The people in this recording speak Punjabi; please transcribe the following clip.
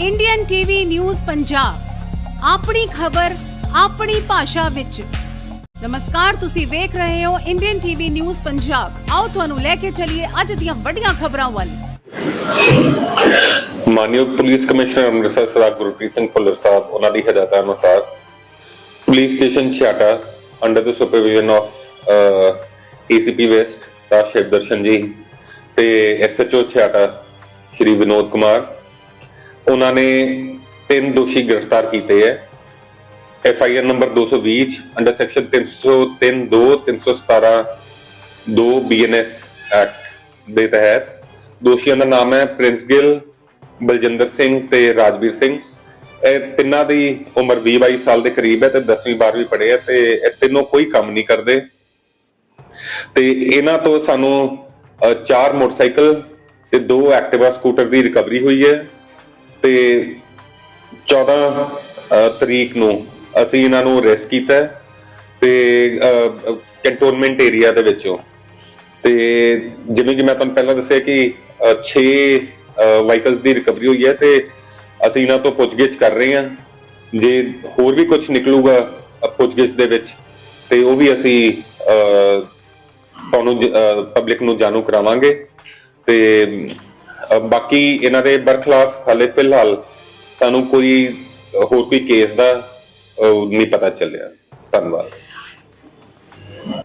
ਇੰਡੀਅਨ ਟੀਵੀ ਨਿਊਜ਼ ਪੰਜਾਬ ਆਪਣੀ ਖਬਰ, ਆਪਣੀ ਭਾਸ਼ਾ ਵਿੱਚ। ਨਮਸਕਾਰ, ਤੁਸੀਂ ਵੇਖ ਰਹੇ ਹੋ ਇੰਡੀਅਨ ਟੀਵੀ ਨਿਊਜ਼ ਪੰਜਾਬ ਆਓ ਤੁਹਾਨੂੰ ਲੈ ਕੇ ਚੱਲੀਏ ਅੱਜ ਦੀਆਂ ਵੱਡੀਆਂ ਖਬਰਾਂ ਵੱਲ। ਮਾਨਯੋਗ ਪੁਲਿਸ ਕਮਿਸ਼ਨਰ ਅੰਮ੍ਰਿਤਸਰ ਸਰਦਾਰ ਗੁਰਪ੍ਰੀਤ ਸਿੰਘ ਭੁੱਲਰ ਸਾਹਿਬ, ਉਹਨਾਂ ਦੀ ਹਦਾਇਤਾਂ ਅਨੁਸਾਰ police station Chhiata under the supervision of ACP west Rashiv Darshan ji ਤੇ ਐਸਐਚਓ ਛਿਆਟਾ, ਸ਼੍ਰੀ ਵਿਨੋਦ ਕੁਮਾਰ ਉਹਨਾਂ ਨੇ ਤਿੰਨ ਦੋਸ਼ੀ ਗ੍ਰਿਫਤਾਰ ਕੀਤੇ ਹੈ। F I R number 220 under section 303 2 317 2 BNS act ਦੇ ਤਹਿਤ ਦੋਸ਼ੀਆਂ ਦਾ ਨਾਮ ਹੈ ਪ੍ਰਿੰਸ ਗਿੱਲ ਬਲਜਿੰਦਰ ਸਿੰਘ ਤੇ ਰਾਜਵੀਰ ਸਿੰਘ। ਇਹ ਤਿੰਨਾਂ ਦੀ ਉਮਰ 20-22 ਸਾਲ ਦੇ ਕਰੀਬ ਹੈ ਤੇ 10ਵੀਂ 12ਵੀਂ ਪੜ੍ਹੇ ਹੈ ਤੇ ਇਹ ਤਿੰਨੋਂ ਕੋਈ ਕੰਮ ਨਹੀਂ ਕਰਦੇ। ਤੇ ਇਹਨਾਂ ਤੋਂ ਸਾਨੂੰ ਚਾਰ ਮੋਟਰਸਾਈਕਲ ਤੇ ਦੋ ਐਕਟਿਵਾ ਸਕੂਟਰ ਦੀ ਰਿਕਵਰੀ ਹੋਈ ਹੈ। ਤੇ 14 ਤਰੀਕ ਨੂੰ ਅਸੀਂ ਇਹਨਾਂ ਨੂੰ ਅਰੈਸਟ ਕੀਤਾ ਤੇ ਕੰਟੋਨਮੈਂਟ ਏਰੀਆ ਦੇ ਵਿੱਚੋਂ। ਤੇ ਜਿਵੇਂ ਕਿ ਮੈਂ ਤੁਹਾਨੂੰ ਪਹਿਲਾਂ ਦੱਸਿਆ ਕਿ 6 ਵਾਹੀਕਲਸ ਦੀ ਰਿਕਵਰੀ ਹੋਈ ਹੈ ਤੇ ਅਸੀਂ ਇਹਨਾਂ ਤੋਂ ਪੁੱਛਗਿੱਛ ਕਰ ਰਹੇ ਹਾਂ। ਜੇ ਹੋਰ ਵੀ ਕੁਝ ਨਿਕਲੂਗਾ ਪੁੱਛਗਿੱਛ ਦੇ ਵਿੱਚ, ਤੇ ਉਹ ਵੀ ਅਸੀਂ ਤੁਹਾਨੂੰ ਪਬਲਿਕ ਨੂੰ ਜਾਣੂ ਕਰਾਵਾਂਗੇ। ਤੇ ਬਾਕੀ ਇਹਨਾਂ ਦੇ ਬਰਖਲਾਫ ਹਾਲੇ ਫਿਲਹਾਲ ਸਾਨੂੰ ਕੋਈ ਹੋਰ ਕੋਈ ਕੇਸ ਦਾ ਨਹੀਂ ਪਤਾ ਚੱਲਿਆ। ਧੰਨਵਾਦ।